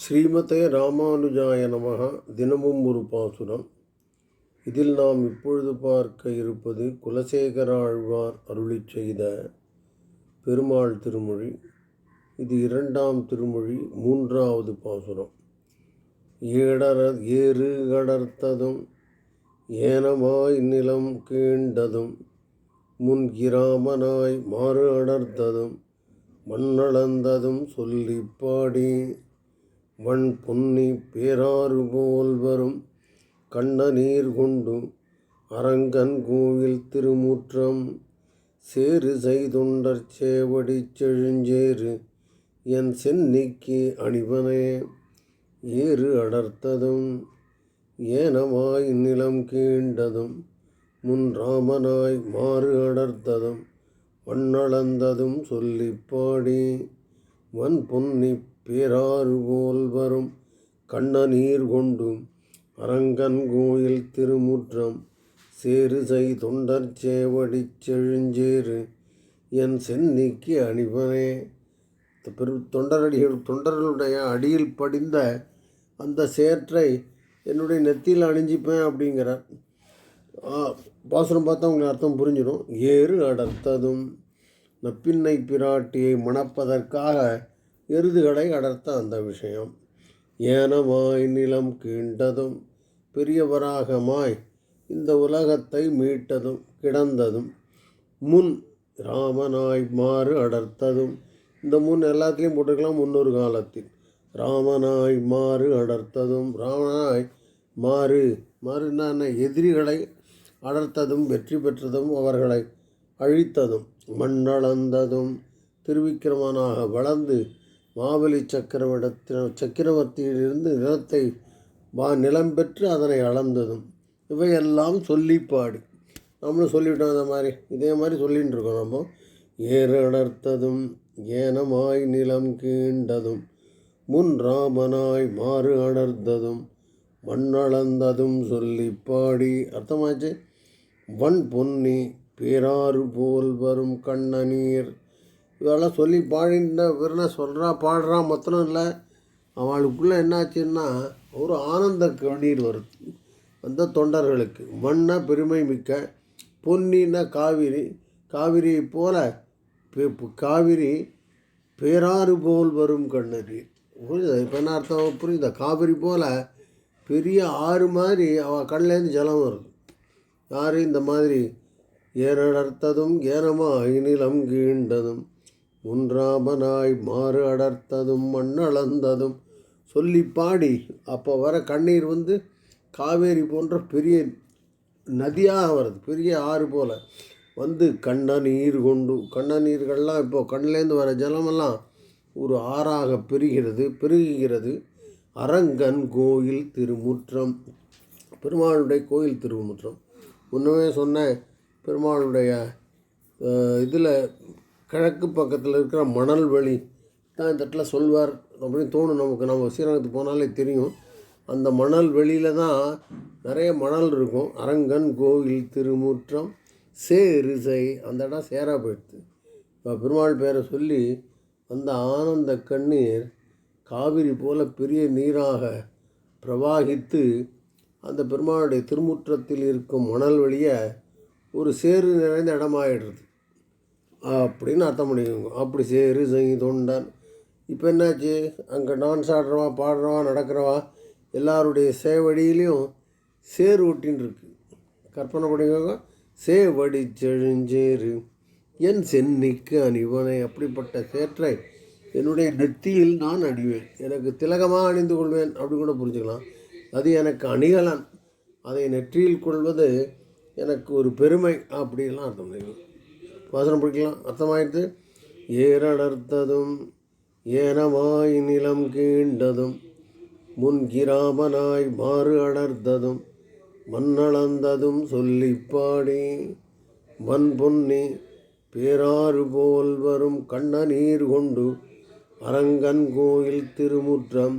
ஸ்ரீமதே ராமானுஜாய நமக தினமும் ஒரு பாசுரம். இதில் நாம் இப்பொழுது பார்க்க இருப்பது குலசேகர ஆழ்வார் அருளிச் செய்த பெருமாள் திருமொழி. இது இரண்டாம் திருமொழி மூன்றாவது பாசுரம். ஏடர ஏறு கடர்த்ததும் ஏனமாய் நிலம் கீண்டதும் முன் கிராமனாய் மாறு அடர்த்ததும் மண்ணளந்ததும் சொல்லி பாடி வண் பொன்னி பேராறு போல் வரும். கண்ட நீர் கொண்டு அரங்கன் கோவில் திருமுற்றம். சேறு செய்தொண்டர் சேவடி செழுஞ்சேறு என் சென்னிக்கு அணிவனே. ஏறு அடர்த்ததும் ஏனமாய் நிலம் கீண்டதும் முன் ராமனாய் மாறு அடர்த்ததும் வண்ணளந்ததும் சொல்லிப்பாடி வன் பொன்னி பேராறு போல் வரும் கண்ண நீர் கொண்டும் அரங்கன் கோயில் திருமுற்றம் சேரு செய் தொண்டர் சேவடி செழுஞ்சேறு என் சென்னிக்கு அணிவனே. பெரு தொண்டரடிகள் தொண்டர்களுடைய அடியில் படிந்த அந்த சேற்றை என்னுடைய நெத்தியில் அணிஞ்சிப்பேன் அப்படிங்கிறார். பாசுரம் பார்த்தா உங்களுக்கு அர்த்தம் புரிஞ்சிடும். ஏறு அடர்த்ததும் நப்பின்னை பிராட்டியை மணப்பதற்காக எருதுகளை அடர்த்த அந்த விஷயம். ஏனமாய் நிலம் கீண்டதும் பெரியவராகமாய் இந்த உலகத்தை மீட்டதும் கிடந்ததும் முன் ராமனாய் மாறு அடர்த்ததும் இந்த முன் எல்லாத்துலேயும் போட்டுக்கலாம் முன்னொரு காலத்தில். ராமனாய் மாறு அடர்த்ததும் ராமனாய் மாறு மாறுனான எதிரிகளை அடர்த்ததும் வெற்றி பெற்றதும் அவர்களை அழித்ததும். மண்ணளந்ததும் திருவிக்கிரமனாக வளர்ந்து மாபலி சக்கரவடத்தில் சக்கரவர்த்தியிலிருந்து நிலத்தை வா நிலம் பெற்று அதனை அளந்ததும். இவையெல்லாம் சொல்லிப்பாடு. நம்மளும் சொல்லிவிட்டோம் அந்த மாதிரி. இதே மாதிரி சொல்லின்னு இருக்கோம் நம்ம. ஏறு அடர்த்ததும் ஏனமாய் நிலம் கீண்டதும் முன் ராமனாய் மாறு அடர்த்ததும் மண்ணளந்ததும் சொல்லி பாடி அர்த்தமாச்சு? வன் பொன்னி பேராறு போல் வரும் கண்ணநீர். இதெல்லாம் சொல்லி பாடின வெறும் சொல்கிறா பாடுறா மொத்தம் இல்லை. அவளுக்குள்ளே என்னாச்சுன்னா ஒரு ஆனந்த கண்ணீர் வருது. அந்த தொண்டர்களுக்கு மண்ண பெருமை மிக்க பொன்னின காவிரி காவிரியை போல காவிரி பேராறு போல் வரும் கண்ணீர் புரியுதா? இப்போ என்ன அர்த்தம்? புரியுதா? காவிரி போல் பெரிய ஆறு மாதிரி அவள் கண்ணிலேருந்து ஜலம் வருது. யார் இந்த மாதிரி ஏறடர்த்ததும் ஏனமாய் நிலம் கீண்டதும் முன்றாமனாய் மாறு அடர்த்ததும் மண்ணளந்ததும். சொல்லி பாடி அப்போ வர கண்ணீர் வந்து காவேரி போன்ற பெரிய நதியாக வருது பெரிய ஆறு போல். வந்து கண்ண நீர் கொண்டு கண்ண நீர்கள்லாம் இப்போது கண்ணிலேருந்து வர ஜலமெல்லாம் ஒரு ஆறாக பெருகிறது பெருகுகிறது. அரங்கன் கோயில் திருமுற்றம் பெருமாளுடைய கோயில் திருமுற்றம். முன்னமே சொன்னேன் பெருமாளுடைய இதில் கிழக்கு பக்கத்தில் இருக்கிற மணல் வழி தான் இந்த இடத்துல சொல்வார். அப்படின்னு தோணும் நமக்கு. நம்ம ஸ்ரீரங்கத்துக்கு போனாலே தெரியும். அந்த மணல் வெளியில் தான் நிறைய மணல் இருக்கும். அரங்கன் கோவில் திருமுற்றம் சேரிசை அந்த இடம் சேரா போயிடுது. இப்போ பெருமாள் பேரை சொல்லி அந்த ஆனந்த கண்ணீர் காவிரி போல பெரிய நீராக பிரவாகித்து அந்த பெருமாளுடைய திருமுற்றத்தில் இருக்கும் மணல் வழியை ஒரு சேரு நிறைந்த இடமாயிடுறது. அப்படின்னு அர்த்தம் பண்ணிக்கோங்க. அப்படி சேரு சங்கி தொண்டன். இப்போ என்னாச்சு? அங்கே டான்ஸ் ஆடுறவா பாடுறவா நடக்கிறவா எல்லாருடைய சேவடியிலையும் சேரு ஒட்டின்னு இருக்கு கற்பனை பண்ணிக்கோங்க. சேவடி செழுஞ்சேறு என் சென்னிக்கு அணிவனை. அப்படிப்பட்ட சேற்றை என்னுடைய நெத்தியில் நான் அணிவேன். எனக்கு திலகமாக அணிந்து கொள்வேன். அப்படின்னு கூட புரிஞ்சுக்கலாம். அது எனக்கு அணிகலன். அதை நெற்றியில் கொள்வது எனக்கு ஒரு பெருமை அப்படிலாம் அர்த்தம் பண்ணிக்கலாம் வாசனம் பிடிக்கலாம். அர்த்தமாயிடுது ஏறடர்த்ததும் ஏனமாய் நிலம் கீண்டதும் முன் கிராமனாய் மாறு அடர்த்ததும் மண்ணளந்ததும் சொல்லிப்பாடி பாடி மண் பொன்னி பேராறு போல் வரும் கண்ண நீர் கொண்டு அரங்கன் கோயில் திருமுற்றம்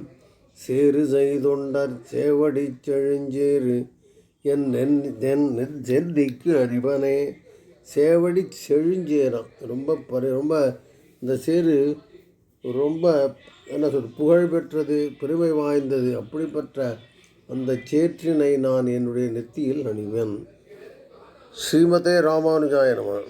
சேறு செய்தொண்டர் சேவடி செழுஞ்சேறு என் நென் என் நென் செந்திக்கு அறிவனே. சேவடி செழுஞ்சேரம். ரொம்ப பரி ரொம்ப இந்த சேரு ரொம்ப என்ன சொல் புகழ் பெற்றது பெருமை வாய்ந்தது. அப்படிப்பட்ட அந்த சேற்றினை நான் என்னுடைய நெத்தியில் அணிவேன் ஸ்ரீமதே ராமானுஜாய நம.